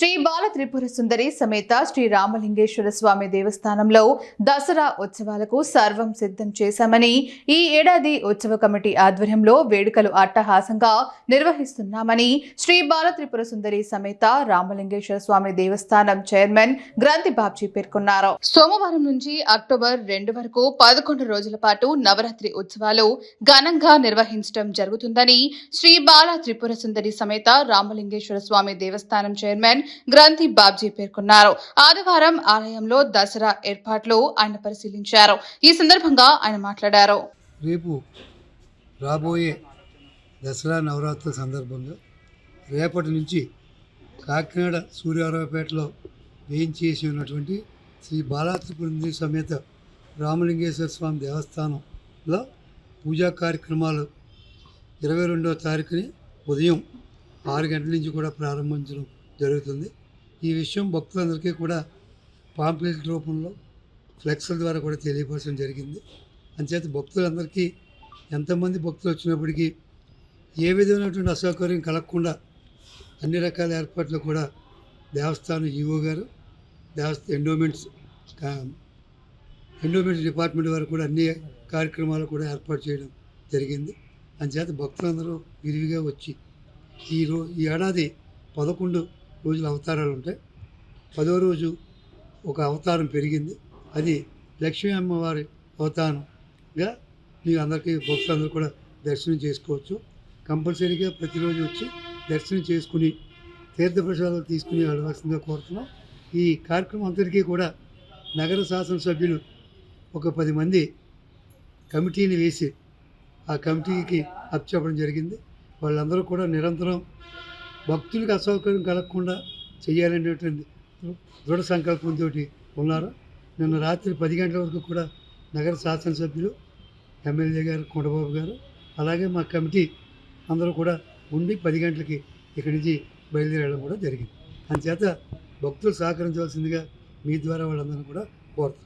శ్రీ బాల త్రిపుర సుందరి సమేత శ్రీ రామలింగేశ్వర స్వామి దేవస్థానంలో దసరా ఉత్సవాలకు సర్వం సిద్ధం చేశామని ఈ ఏడాది ఉత్సవ కమిటీ ఆధ్వర్యంలో వేడుకలు అట్టహాసంగా నిర్వహిస్తున్నామని శ్రీ బాల త్రిపుర సుందరి సమేత రామలింగేశ్వర స్వామి దేవస్థానం చైర్మన్ గ్రంథి బాబ్జీ పేర్కొన్నారు. సోమవారం నుంచి అక్టోబర్ రెండు వరకు పదకొండు రోజుల పాటు నవరాత్రి ఉత్సవాలు ఘనంగా నిర్వహించడం జరుగుతుందని శ్రీ బాల త్రిపుర సుందరి సమేత రామలింగేశ్వర స్వామి దేవస్థానం చైర్మన్ గ్రంథి బాబ్జీ పేర్కొన్నారు. ఆదివారం ఆలయంలో దసరా ఏర్పాట్లు ఆయన పరిశీలించారు. ఈ సందర్భంగా ఆయన మాట్లాడారు. రేపు రాబోయే దసరా నవరాత్రుల సందర్భంగా రేపటి నుంచి కాకినాడ సూర్యారావుపేటలో వేయించేసి ఉన్నటువంటి శ్రీ బాలాత్రిపురంది సమేత రామలింగేశ్వర స్వామి దేవస్థానంలో పూజా కార్యక్రమాలు ఇరవై రెండవ తారీఖుని ఉదయం ఆరు గంటల నుంచి కూడా ప్రారంభించడం జరుగుతుంది. ఈ విషయం భక్తులందరికీ కూడా పాంప్లెట్ రూపంలో ఫ్లెక్స్ల ద్వారా కూడా తెలియపరచడం జరిగింది. అంచేత భక్తులందరికీ ఎంతమంది భక్తులు వచ్చినప్పటికీ ఏ విధమైనటువంటి అసౌకర్యం కలగకుండా అన్ని రకాల ఏర్పాట్లు కూడా దేవస్థానం ఈవో గారు దేవస్థ ఎండోమెంట్స్ ఎండోమెంట్స్ డిపార్ట్మెంట్ వారు కూడా అన్ని కార్యక్రమాలు కూడా ఏర్పాటు చేయడం జరిగింది. అంచేత భక్తులందరూ విరివిగా వచ్చి ఈ రో ఈ ఏడాది పదకొండు రోజుల అవతారాలు ఉంటాయి. పదో రోజు ఒక అవతారం పెరిగింది. అది లక్ష్మీ అమ్మవారి అవతారంగా మీ అందరికీ భక్తులందరూ కూడా దర్శనం చేసుకోవచ్చు. కంపల్సరీగా ప్రతిరోజు వచ్చి దర్శనం చేసుకుని తీర్థప్రసాదాలు తీసుకుని వెళ్ళవలసిందిగా కోరుతున్నాం. ఈ కార్యక్రమం అందరికీ కూడా నగర శాసనసభ్యులు ఒక పది మంది కమిటీని వేసి ఆ కమిటీకి అప్పచెప్పడం జరిగింది. వాళ్ళందరూ కూడా నిరంతరం భక్తులకు అసౌకర్యం కలగకుండా చేయాలనేటువంటి దృఢ సంకల్పంతో ఉన్నారు. నిన్న రాత్రి పది గంటల వరకు కూడా నగర శాసనసభ్యులు ఎమ్మెల్యే గారు కొండబాబు గారు అలాగే మా కమిటీ అందరూ కూడా ఉండి పది గంటలకి ఇక్కడి నుంచి బయలుదేరడం కూడా జరిగింది. అందుచేత భక్తులు సహకరించవలసిందిగా మీ ద్వారా వాళ్ళందరూ కూడా కోరుతారు